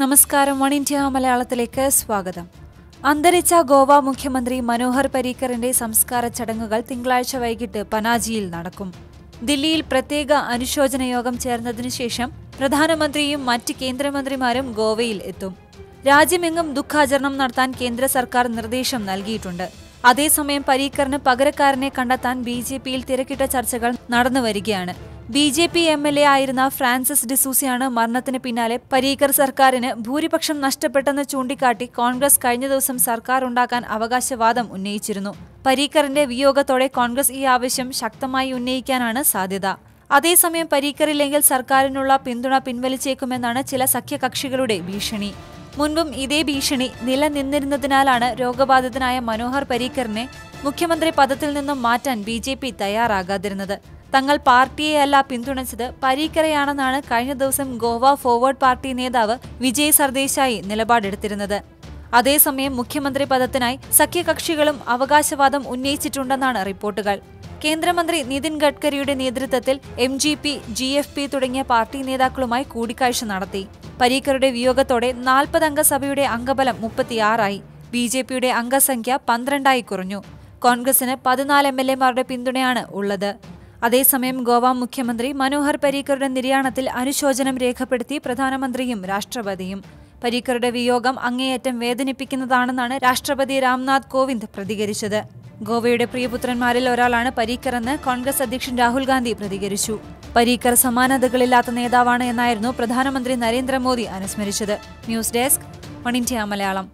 നമസ്കാരം. One India മലയാളത്തിലേക്ക് സ്വാഗതം. അന്തരിച്ച ഗോവ മുഖ്യമന്ത്രി മനോഹർ പരീക്കറിന്റെ സംസ്കാര ചടങ്ങുകൾ തിങ്കളാഴ്ച വൈകിട്ട് പനാജിയിൽ നടക്കും. ദില്ലിയിൽ പ്രത്യേക അനുശോചന യോഗം ചേർന്നതിനു ശേഷം പ്രധാനമന്ത്രിയും മറ്റ് കേന്ദ്രമന്ത്രിമാരും ഗോവയിൽ എത്തും. രാജ്യമെങ്ങും ദുഃഖാചരണം നടത്താൻ കേന്ദ്ര സർക്കാർ നിർദ്ദേശം നൽകിയിട്ടുണ്ട്. അതേസമയം പരീക്കറിന് പകരക്കാരനെ കണ്ടെത്താൻ ബി ജെ പിയിൽ തിരക്കിട്ട ചർച്ചകൾ നടന്നുവരികയാണ്. B J P M L A ആയിരുന്ന ഫ്രാൻസിസ് ഡിസൂസിയാണ് മരണത്തിന് പിന്നാലെ പരീക്കർ സർക്കാരിന് ഭൂരിപക്ഷം നഷ്ടപ്പെട്ടെന്ന് ചൂണ്ടിക്കാട്ടി കോൺഗ്രസ് കഴിഞ്ഞ ദിവസം സർക്കാർ ഉണ്ടാക്കാൻ അവകാശവാദം ഉന്നയിച്ചിരുന്നു. പരീക്കറിന്റെ വിയോഗത്തോടെ കോൺഗ്രസ് ഈ ആവശ്യം ശക്തമായി ഉന്നയിക്കാനാണ് സാധ്യത. അതേസമയം പരീക്കറില്ലെങ്കിൽ സർക്കാരിനുള്ള പിന്തുണ പിൻവലിച്ചേക്കുമെന്നാണ് ചില സഖ്യകക്ഷികളുടെ ഭീഷണി. മുൻപും ഇതേ ഭീഷണി നിലനിന്നിരുന്നതിനാലാണ് രോഗബാധിതനായ മനോഹർ പരീക്കറിനെ മുഖ്യമന്ത്രി പദത്തിൽ നിന്നും മാറ്റാൻ ബി തയ്യാറാകാതിരുന്നത്. തങ്ങൾ പാർട്ടിയെയല്ല പിന്തുണച്ചത്. പരീക്കറയാണെന്നാണ് കഴിഞ്ഞ ദിവസം ഗോവ ഫോർവേഡ് പാർട്ടി നേതാവ് വിജയ് സർദേശായി നിലപാടെടുത്തിരുന്നത്. അതേസമയം മുഖ്യമന്ത്രി പദത്തിനായി സഖ്യകക്ഷികളും അവകാശവാദം ഉന്നയിച്ചിട്ടുണ്ടെന്നാണ് റിപ്പോർട്ടുകൾ. കേന്ദ്രമന്ത്രി നിതിൻ ഗഡ്കരിയുടെ നേതൃത്വത്തിൽ M G P G F P തുടങ്ങിയ പാർട്ടി നേതാക്കളുമായി കൂടിക്കാഴ്ച നടത്തി. പരീക്കറുടെ വിയോഗത്തോടെ നാൽപ്പതംഗ സഭയുടെ അംഗബലം മുപ്പത്തിയാറായി. ബി ജെ പിയുടെ അംഗസംഖ്യ പന്ത്രണ്ടായി കുറഞ്ഞു. കോൺഗ്രസിന് പതിനാല് എം എൽ എമാരുടെ പിന്തുണയാണ് ഉള്ളത്. അതേസമയം ഗോവ മുഖ്യമന്ത്രി മനോഹർ പരീക്കറുടെ നിര്യാണത്തിൽ അനുശോചനം രേഖപ്പെടുത്തി പ്രധാനമന്ത്രിയും രാഷ്ട്രപതിയും. പരീക്കറുടെ വിയോഗം അങ്ങേയറ്റം വേദനിപ്പിക്കുന്നതാണെന്നാണ് രാഷ്ട്രപതി രാംനാഥ് കോവിന്ദ് പ്രതികരിച്ചത്. ഗോവയുടെ പ്രിയപുത്രന്മാരിൽ ഒരാളാണ് പരീക്കറെന്ന് കോൺഗ്രസ് അധ്യക്ഷൻ രാഹുൽ ഗാന്ധി പ്രതികരിച്ചു. പരീക്കർ സമാനതകളില്ലാത്ത നേതാവാണ് എന്നായിരുന്നു പ്രധാനമന്ത്രി Narendra Modi അനുസ്മരിച്ചത്. News desk one Malayalam.